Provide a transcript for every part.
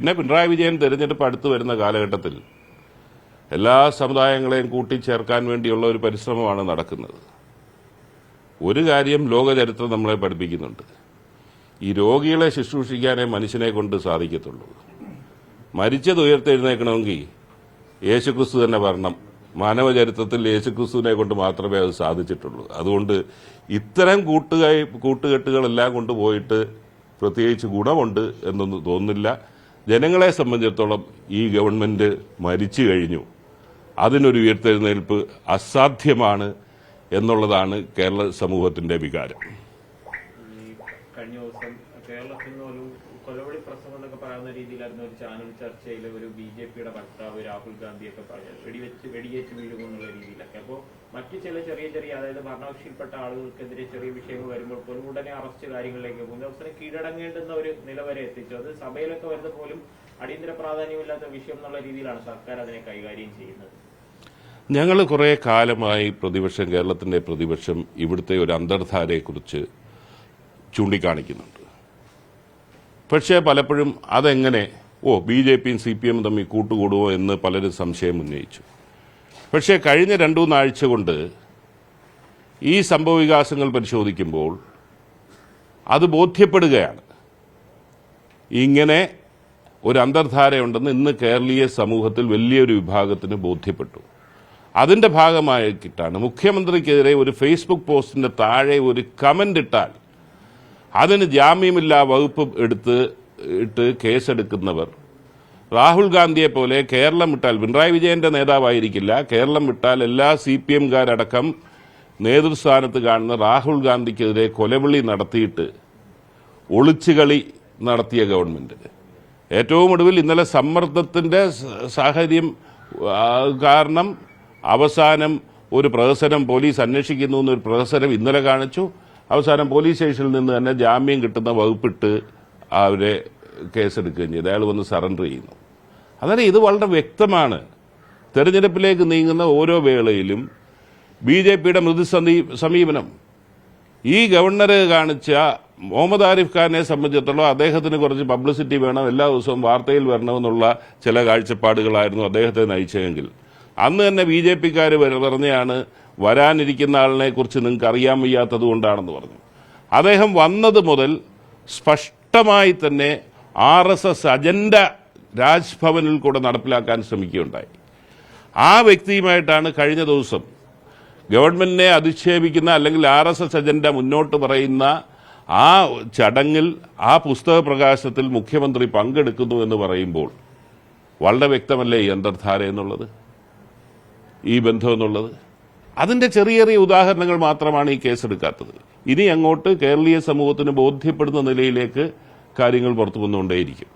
പിന്നെ പിണറായി വിജയൻ തെരഞ്ഞെടുപ്പ് അടുത്തു വരുന്ന കാലഘട്ടത്തിൽ എല്ലാ സമുദായങ്ങളെയും കൂട്ടിച്ചേർക്കാൻ വേണ്ടിയുള്ള ഒരു പരിശ്രമമാണ് നടക്കുന്നത്. ഒരു കാര്യം ലോകചരിത്രം നമ്മളെ പഠിപ്പിക്കുന്നുണ്ട്. ഈ രോഗികളെ ശുശ്രൂഷിക്കാനേ മനുഷ്യനെ കൊണ്ട് സാധിക്കത്തുള്ളൂ. മരിച്ചത് ഉയർത്തെഴുന്നേക്കണമെങ്കിൽ യേശുക്രിസ്തു തന്നെ വരണം. മാനവചരിത്രത്തിൽ യേശുക്രിസ്തുവിനെ കൊണ്ട് മാത്രമേ അത് സാധിച്ചിട്ടുള്ളൂ. അതുകൊണ്ട് ഇത്തരം കൂട്ടുകൈ കൂട്ടുകെട്ടുകളെല്ലാം കൊണ്ടുപോയിട്ട് പ്രത്യേകിച്ച് ഗുണമുണ്ട് എന്നൊന്നും തോന്നുന്നില്ല. ജനങ്ങളെ സംബന്ധിച്ചിടത്തോളം ഈ ഗവൺമെന്റ് മരിച്ചു കഴിഞ്ഞു. അതിനൊരു ഉയർത്തെഴുന്നേൽപ്പ് അസാധ്യമാണ് എന്നുള്ളതാണ് കേരള സമൂഹത്തിന്റെ വികാരം. കഴിഞ്ഞ ദിവസം കേരളത്തിൽ കൊലവിളി പ്രസംഗം എന്നൊക്കെ പറയുന്ന രീതിയിലായിരുന്നു ഒരു ചാനൽ ചർച്ചയിൽ ഒരു ബി ജെ പിയുടെ വക്താവ് രാഹുൽ ഗാന്ധിയൊക്കെ പറഞ്ഞത്. വെടിവെച്ച് വെടിയേറ്റ് വീഴുമെന്നുള്ള രീതിയിലൊക്കെ. അപ്പോൾ മറ്റു ചില ചെറിയ ചെറിയ അതായത് ഭരണകക്ഷിയിൽപ്പെട്ട ആളുകൾക്കെതിരെ ചെറിയ വിഷയങ്ങൾ വരുമ്പോൾ പോലും ഉടനെ അറസ്റ്റ് കാര്യങ്ങളിലേക്ക് പോകും അവസരം കീഴടങ്ങേണ്ടുന്ന ഒരു നില വരെ എത്തിച്ചു. അത് സഭയിലൊക്കെ വരുന്ന പോലും അടിയന്തര പ്രാധാന്യമില്ലാത്ത വിഷയം എന്നുള്ള രീതിയിലാണ് സർക്കാർ അതിനെ കൈകാര്യം ചെയ്യുന്നത്. ഞങ്ങൾ കുറേ കാലമായി പ്രതിപക്ഷം കേരളത്തിന്റെ പ്രതിപക്ഷം ഇവിടുത്തെ ഒരു അന്തർധാരയെക്കുറിച്ച് ചൂണ്ടിക്കാണിക്കുന്നുണ്ട്. പക്ഷേ പലപ്പോഴും അതെങ്ങനെ ഓ ബി ജെ പിയും സി പി എമ്മും തമ്മിൽ കൂട്ടുകൂടുമോ എന്ന് പലരും സംശയം ഉന്നയിച്ചു. പക്ഷേ കഴിഞ്ഞ രണ്ടു മൂന്നാഴ്ച കൊണ്ട് ഈ സംഭവവികാസങ്ങൾ പരിശോധിക്കുമ്പോൾ അത് ബോധ്യപ്പെടുകയാണ്. ഇങ്ങനെ ഒരു അന്തർധാരയുണ്ടെന്ന് ഇന്ന് കേരളീയ സമൂഹത്തിൽ വലിയൊരു വിഭാഗത്തിന് ബോധ്യപ്പെട്ടു. അതിന്റെ ഭാഗമായിട്ടാണ് മുഖ്യമന്ത്രിക്കെതിരെ ഒരു ഫേസ്ബുക്ക് പോസ്റ്റിന്റെ താഴെ ഒരു കമന്റ് ഇട്ടാൽ അതിന് ജാമ്യമില്ലാ വകുപ്പ് എടുത്ത് ഇട്ട് കേസെടുക്കുന്നവർ. രാഹുൽ ഗാന്ധിയെ പോലെ കേരളം വിട്ടാൽ പിണറായി വിജയന്റെ നേതാവായിരിക്കില്ല. കേരളം വിട്ടാൽ എല്ലാ സി പി എംകാരടക്കം നേതൃസ്ഥാനത്ത് കാണുന്ന രാഹുൽ ഗാന്ധിക്കെതിരെ കൊലവിളി നടത്തിയിട്ട് ഒളിച്ചുകളി നടത്തിയ ഗവൺമെന്റ്. ഏറ്റവും ഒടുവിൽ ഇന്നലെ സമ്മർദ്ദത്തിന്റെ സാഹചര്യം കാരണം അവസാനം ഒരു പ്രഹസനം പോലീസ് അന്വേഷിക്കുന്നു എന്നൊരു പ്രഹസനം ഇന്നലെ കാണിച്ചു. അവസാനം പോലീസ് സ്റ്റേഷനിൽ നിന്ന് തന്നെ ജാമ്യം കിട്ടുന്ന വകുപ്പിട്ട് അവരെ കേസെടുക്കുകയും ചെയ്തു. അയാൾ വന്ന് സറണ്ടർ ചെയ്യുന്നു. അതായത് ഇത് വളരെ വ്യക്തമാണ്. തെരഞ്ഞെടുപ്പിലേക്ക് നീങ്ങുന്ന ഓരോ വേളയിലും ബി ജെ പിയുടെ മൃദുസമീ സമീപനം. ഈ ഗവർണർ കാണിച്ച മുഹമ്മദ് ആരിഫ് ഖാനെ സംബന്ധിച്ചിടത്തോളം അദ്ദേഹത്തിന് കുറച്ച് പബ്ലിസിറ്റി വേണം എല്ലാ ദിവസവും വാർത്തയിൽ വരണമെന്നുള്ള ചില കാഴ്ചപ്പാടുകളായിരുന്നു അദ്ദേഹത്തെ നയിച്ചതെങ്കിൽ. അന്ന് തന്നെ ബി ജെ പിക്കാർ പറഞ്ഞാണ് വരാനിരിക്കുന്ന ആളിനെ കുറിച്ച് നിങ്ങൾക്ക് അറിയാൻ വയ്യാത്തത് കൊണ്ടാണെന്ന് പറഞ്ഞു. അദ്ദേഹം വന്നത് മുതൽ സ്പഷ്ടമായി തന്നെ ആർ എസ് എസ് അജണ്ട രാജ്ഭവനിൽ കൂടെ നടപ്പിലാക്കാൻ ശ്രമിക്കുകയുണ്ടായി. ആ വ്യക്തിയുമായിട്ടാണ് കഴിഞ്ഞ ദിവസം ഗവൺമെന്റിനെ അധിക്ഷേപിക്കുന്ന അല്ലെങ്കിൽ ആർ എസ് എസ് അജണ്ട മുന്നോട്ട് പറയുന്ന ആ ചടങ്ങിൽ ആ പുസ്തക പ്രകാശനത്തിൽ മുഖ്യമന്ത്രി പങ്കെടുക്കുന്നു എന്ന് പറയുമ്പോൾ വളരെ വ്യക്തമല്ലേ ഈ അന്തർധാര എന്നുള്ളത്? ഈ ബന്ധം എന്നുള്ളത്? അതിന്റെ ചെറിയ ചെറിയ ഉദാഹരണങ്ങൾ മാത്രമാണ് ഈ കേസ് എടുക്കാത്തത് ഇനി അങ്ങോട്ട് കേരളീയ സമൂഹത്തിന് ബോധ്യപ്പെടുന്ന നിലയിലേക്ക് കാര്യങ്ങൾ പുറത്തു വന്നുകൊണ്ടേയിരിക്കും.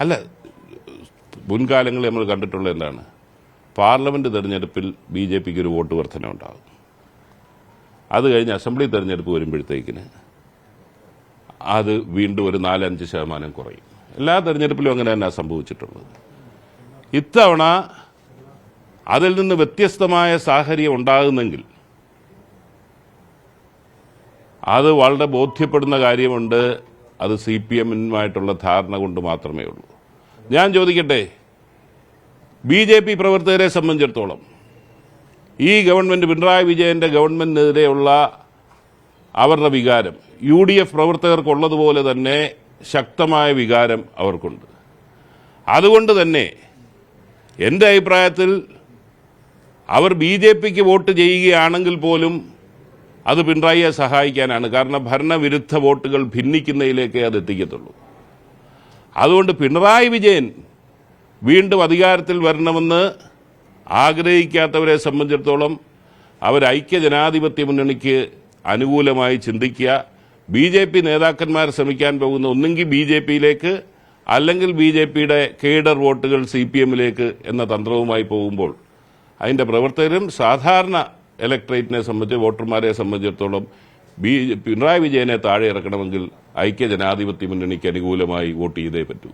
അല്ല മുൻകാലങ്ങളിൽ നമ്മൾ കണ്ടിട്ടുള്ള എന്താണ്? പാർലമെന്റ് തെരഞ്ഞെടുപ്പിൽ ബി ജെ പിക്ക് ഒരു വോട്ട് വർധന ഉണ്ടാകും അത് കഴിഞ്ഞ് അസംബ്ലി തെരഞ്ഞെടുപ്പ് വരുമ്പോഴത്തേക്കിന് അത് വീണ്ടും ഒരു നാലഞ്ച് ശതമാനം കുറയും. എല്ലാ തെരഞ്ഞെടുപ്പിലും അങ്ങനെ തന്നെ സംഭവിച്ചിട്ടുള്ളത് ഇത്തവണ അതിൽ നിന്ന് വ്യത്യസ്തമായ സാഹചര്യം ഉണ്ടാകുന്നെങ്കിൽ അത് വളരെ ബോധ്യപ്പെടുന്ന കാര്യമുണ്ട്. അത് സി പി എമ്മിനുമായിട്ടുള്ള ധാരണ കൊണ്ട് മാത്രമേ ഉള്ളൂ. ഞാൻ ചോദിക്കട്ടെ ബി ജെ പി പ്രവർത്തകരെ സംബന്ധിച്ചിടത്തോളം ഈ ഗവൺമെന്റ് പിണറായി വിജയന്റെ ഗവൺമെന്റിനെതിരെയുള്ള അവരുടെ വികാരം. യു ഡി എഫ് പ്രവർത്തകർക്കുള്ളതുപോലെ തന്നെ ശക്തമായ വികാരം അവർക്കുണ്ട്. അതുകൊണ്ട് തന്നെ എന്റെ അഭിപ്രായത്തിൽ അവർ ബി ജെ പിക്ക് വോട്ട് ചെയ്യുകയാണെങ്കിൽ പോലും അത് പിണറായിയെ സഹായിക്കാനാണ്. കാരണം ഭരണവിരുദ്ധ വോട്ടുകൾ ഭിന്നിക്കുന്നതിലേക്കേ അത് എത്തിക്കത്തുള്ളൂ. അതുകൊണ്ട് പിണറായി വിജയൻ വീണ്ടും അധികാരത്തിൽ വരണമെന്ന് ആഗ്രഹിക്കാത്തവരെ സംബന്ധിച്ചിടത്തോളം അവർ ഐക്യ ജനാധിപത്യ മുന്നണിക്ക് അനുകൂലമായി ചിന്തിക്കുക. ബി ജെ പി നേതാക്കന്മാർ ശ്രമിക്കാൻ പോകുന്ന ഒന്നെങ്കിൽ ബി ജെ പിയിലേക്ക് അല്ലെങ്കിൽ ബി ജെ പിയുടെ കേഡർ വോട്ടുകൾ സി പി എമ്മിലേക്ക് എന്ന തന്ത്രവുമായി പോകുമ്പോൾ അതിന്റെ പ്രവർത്തകരും സാധാരണ ഇലക്ട്രേറ്റിനെ സംബന്ധിച്ച് വോട്ടർമാരെ സംബന്ധിച്ചിടത്തോളം ബി പിണറായി വിജയനെ താഴെ ഇറക്കണമെങ്കിൽ ഐക്യ ജനാധിപത്യ മുന്നണിക്ക് അനുകൂലമായി വോട്ട് ചെയ്തേ പറ്റൂ.